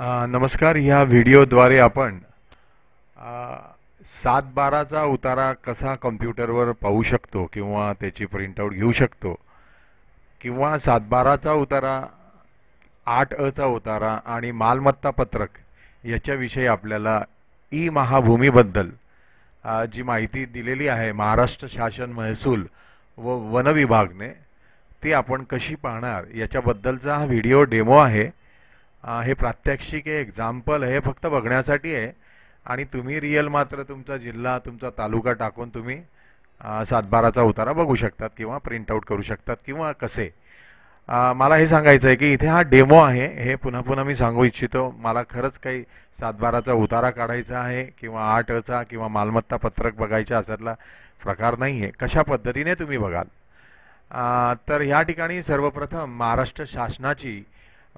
नमस्कार ह्या व्हिडिओद्वारे आपण सात बाराचा उतारा कसा कम्प्युटरवर पाहू शकतो किंवा त्याची प्रिंटआउट घेऊ शकतो किंवा सात बाराचा उतारा आठ अचा उतारा आणि मालमत्ता पत्रक याच्याविषयी आपल्याला ई महाभूमीबद्दल जी माहिती दिलेली आहे महाराष्ट्र शासन महसूल व वन विभागने ती आपण कशी पाहणार याच्याबद्दलचा हा व्हिडिओ डेमो आहे. हे प्रात्यक्षिक आहे एक्झाम्पल हे फक्त बघण्यासाठी आहे. आणि तुम्ही रिअल मात्र तुमचा जिल्हा तुमचा तालुका टाकून तुम्ही सातबाराचा उतारा बघू शकतात किंवा प्रिंट आऊट करू शकतात किंवा कसे. मला हे सांगायचं आहे की इथे हा डेमो आहे हे पुन्हा पुन्हा मी सांगू इच्छितो. मला खरंच काही सातबाराचा उतारा काढायचा आहे किंवा आठ अचा किंवा मालमत्ता पत्रक बघायचा असातला प्रकार नाही आहे कशा पद्धतीने तुम्ही बघाल? तर ह्या ठिकाणी सर्वप्रथम महाराष्ट्र शासनाची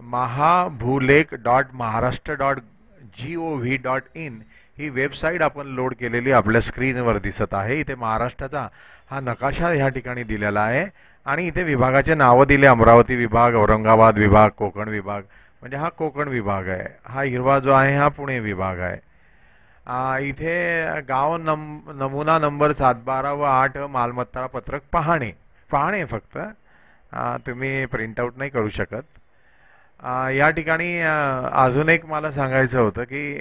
Mahabhulekh dot Maharashtra dot G O V dot in he website आपण लोड केलेली आपल्या स्क्रीनवर दिसत आहे. इथे महाराष्ट्राचा हा नकाशा ह्या ठिकाणी दिलेला आहे. आणि इथे विभागाचे नावं दिले. अमरावती विभाग औरंगाबाद विभाग कोकण विभाग. म्हणजे हा कोकण विभाग आहे. हा हिरवा जो आहे हा पुणे विभाग आहे. इथे गाव नम नमुना नंबर सात बारा व आठ मालमत्ता पत्रक पाहणे. पाहणे फक्त. तुम्ही प्रिंटआउट नाही करू शकत. या ठिकाणी अजून एक मला सांगायचं होतं की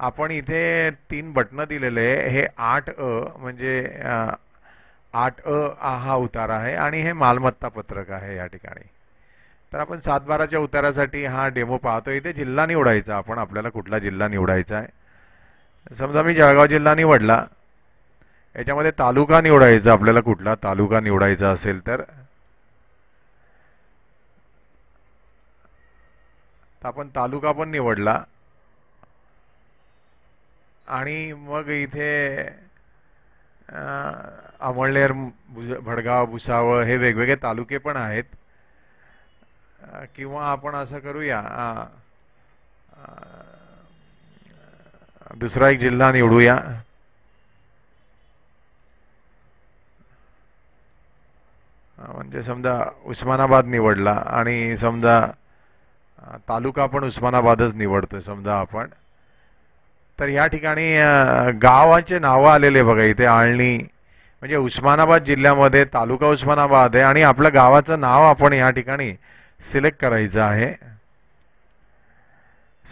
आपण इथे तीन बटणं दिलेले हे आठ अ म्हणजे आठ अ हा उतारा आहे आणि हे मालमत्ता पत्रक आहे या ठिकाणी. तर आपण सातबाराच्या उतारासाठी हा डेमो पाहतो इथे जिल्हा निवडायचा. आपण आपल्याला कुठला जिल्हा निवडायचा आहे? समजा मी जळगाव जिल्हा निवडला. याच्यामध्ये तालुका निवडायचा. आपल्याला कुठला तालुका निवडायचा असेल तर तर आपण तालुका पण निवडला. आणि मग इथे अमळनेर भुज- भडगाव भुसावळ हे वेगवेगळे तालुके पण आहेत. किंवा आपण असं करूया दुसरा एक जिल्हा निवडूया. म्हणजे समजा उस्मानाबाद निवडला आणि समजा तालुका पण उस्मानाबादच निवडतोय समजा आपण. तर या ठिकाणी गावाचे नावं आलेले बघा इथे आळणी म्हणजे उस्मानाबाद जिल्ह्यामध्ये तालुका उस्मानाबाद आहे आणि आपलं गावाचं नाव आपण या ठिकाणी सिलेक्ट करायचं आहे.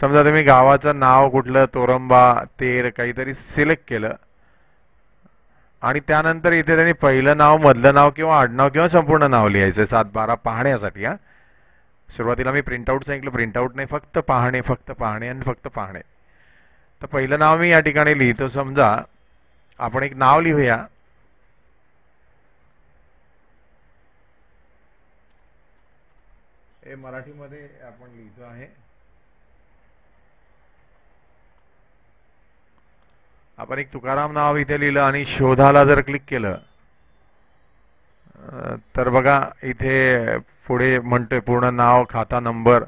समजा तुम्ही गावाचं नाव कुठलं तोरंबा तेर काहीतरी सिलेक्ट केलं. आणि त्यानंतर इथे त्यांनी पहिलं नाव मधलं नाव किंवा आडनाव किंवा संपूर्ण नाव लिहायचं सात बारा पाहण्यासाठी हा. सुरुवातीला मी प्रिंटआउट सांगितलं प्रिंटआउट नाही फक्त पाहणे फक्त पाहणे आणि फक्त पाहणे. तर पहिलं नाव मी या ठिकाणी लिहितो समजा आपण एक नाव लिहूया. हे मराठीमध्ये आपण लिहितो आहे. आपण एक तुकाराम नाव इथे लिहिलं आणि शोधाला जर क्लिक केलं तर बघा इथे पुढे म्हणतोय पूर्ण नाव खाता नंबर.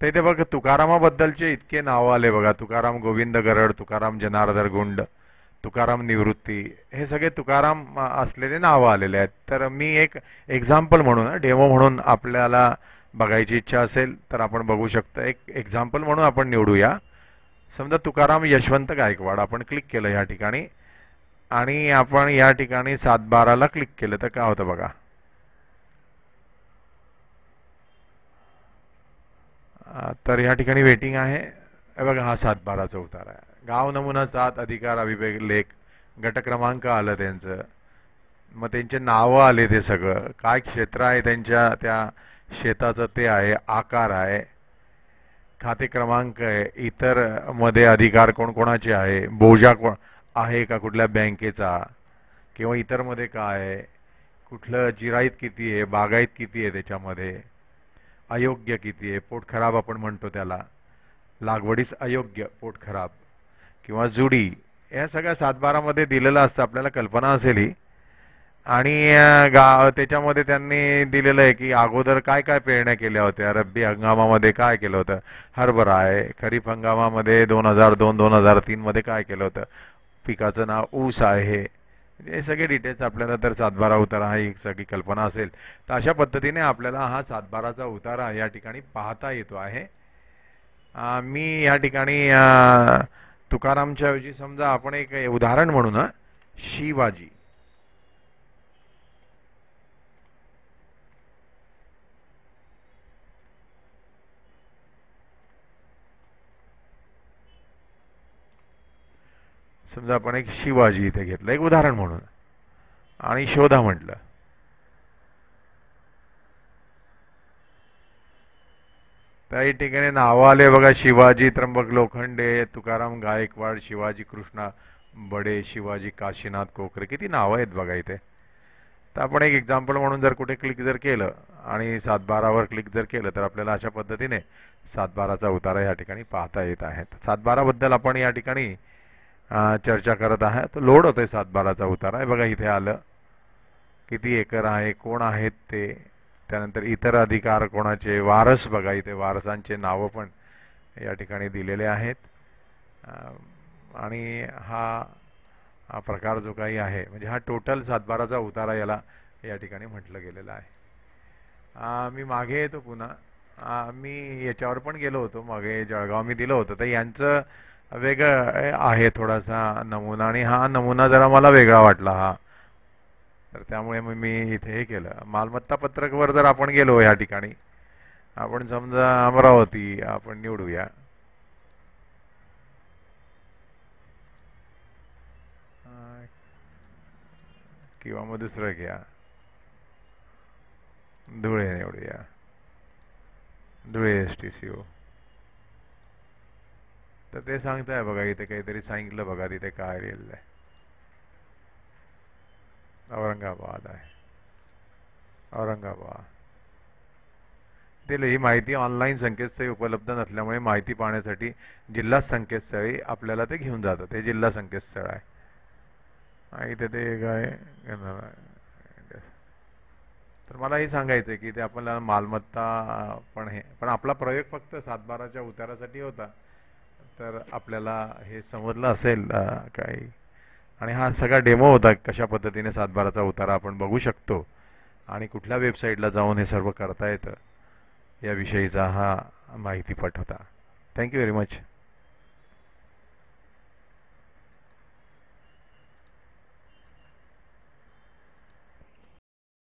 तर इथे बघ तुकारामाबद्दलचे इतके नावं आले बघा. तुकाराम गोविंद गरड तुकाराम जनार्दन गुंड तुकाराम निवृत्ती हे सगळे तुकाराम असलेले नावं आलेले आहेत. तर मी एक एक्झाम्पल म्हणून डेमो म्हणून आपल्याला बघायची इच्छा असेल तर आपण बघू शकतो. एक एक्झाम्पल म्हणून आपण निवडूया. समजा तुकाराम यशवंत गायकवाड आपण क्लिक केलं या ठिकाणी. आणि आपण या ठिकाणी सात बाराला क्लिक केलं तर काय होतं बघा? तर या ठिकाणी वेटिंग आहे. बघा हा सात बाराचा उतार आहे. गाव नमुना सात अधिकार अभिवेक लेख गट क्रमांक आलं त्यांचं. मग त्यांचे नावं आले ते सगळं. काय क्षेत्र आहे त्यांच्या त्या शेताचं ते आहे आकार आहे. खाते क्रमांक आहे. इतरमध्ये अधिकार कोणकोणाचे आहे? बोजा कोण आहे का कुठल्या बँकेचा? किंवा इतरमध्ये काय? आहे कुठलं जिराईत किती आहे? बागायत किती आहे त्याच्यामध्ये? अयोग्य किती आहे? पोट खराब आपण म्हणतो त्याला. लागवडीस अयोग्य पोट खराब. किंवा जुडी. या सगळ्या सातबारामध्ये दिलेलं असतं. आपल्याला कल्पना असेल ही. आणि गा त्याच्यामध्ये त्यांनी दिलेलं आहे की अगोदर काय काय पेरण्या केल्या होत्या? रब्बी हंगामामध्ये काय केलं होतं? हरभरा आहे. खरीप हंगामामध्ये दोन हजार दोन दोन हजार तीनमध्ये काय केलं होतं? पिकाचं नाव ऊस आहे. हे सगळे डिटेल्स आपल्याला तर सातबारा उतारा हा एक सगळी कल्पना असेल. तर अशा पद्धतीने आपल्याला हा सातबाराचा उतारा या ठिकाणी पाहता येतो आहे. मी या ठिकाणी तुकारामच्या ऐवजी समजा आपण एक उदाहरण म्हणून शिवाजी. समजा आपण एक शिवाजी इथे घेतलं एक उदाहरण म्हणून. आणि शोधा म्हटलं. त्याही ठिकाणी नावं आले बघा शिवाजी त्र्यंबक लोखंडे तुकाराम गायकवाड शिवाजी कृष्णा बडे शिवाजी काशीनाथ कोकरे किती नावं आहेत बघा इथे. तर आपण एक एक्झाम्पल म्हणून जर कुठे क्लिक जर केलं आणि सातबारावर क्लिक जर केलं तर आपल्याला अशा पद्धतीने सातबाराचा उतारा या ठिकाणी पाहता येत आहे. सातबाराबद्दल आपण या ठिकाणी चर्चा करत आहे तर लोड होते सातबाराचा उतारा. आहे बघा इथे आलं. किती एकर आहे? कोण आहेत ते? त्यानंतर इतर अधिकार कोणाचे? वारस बघा इथे वारसांचे नावं पण या ठिकाणी दिलेले आहेत. आणि हा हा प्रकार जो काही आहे म्हणजे हा टोटल सातबाराचा उतारा याला या ठिकाणी म्हटलं गेलेलं आहे. मी मागे येतो पुन्हा. मी याच्यावर पण गेलो होतो. मागे जळगाव मी दिलं होतं. तर यांचं वेगळं आहे थोडासा नमुना आणि हा नमुना जरा मला वेगळा वाटला हा. तर त्यामुळे मग मी इथे हे केलं. मालमत्ता पत्रकवर जर आपण गेलो या ठिकाणी आपण समजा अमरावती आपण निवडूया. किंवा मग दुसरं घ्या. धुळे निवडूया. Dhule S T C O तर ते सांगताय बघा इथे काहीतरी सांगितलं बघा तिथे काय लिहिलेलं आहे. औरंगाबाद आहे. औरंगाबाद. दिले ही माहिती ऑनलाईन संकेतस्थळी उपलब्ध नसल्यामुळे माहिती पाहण्यासाठी जिल्हा संकेतस्थळी आपल्याला ते घेऊन जातं ते जिल्हा संकेतस्थळ आहे. इथे ते काय तर मला हे सांगायचं आहे की ते आपल्याला मालमत्ता पण हे पण आपला प्रयोग फक्त सातबाराच्या उतारासाठी होता. तर आपल्याला हे समजलं असेल काही. आणि हा सगळा डेमो होता कशा पद्धतीने सातबाराचा उतारा आपण बघू शकतो. आणि कुठल्या वेबसाईटला जाऊन हे सर्व करता येतं याविषयीचा हा माहितीपट होता. Thank you very much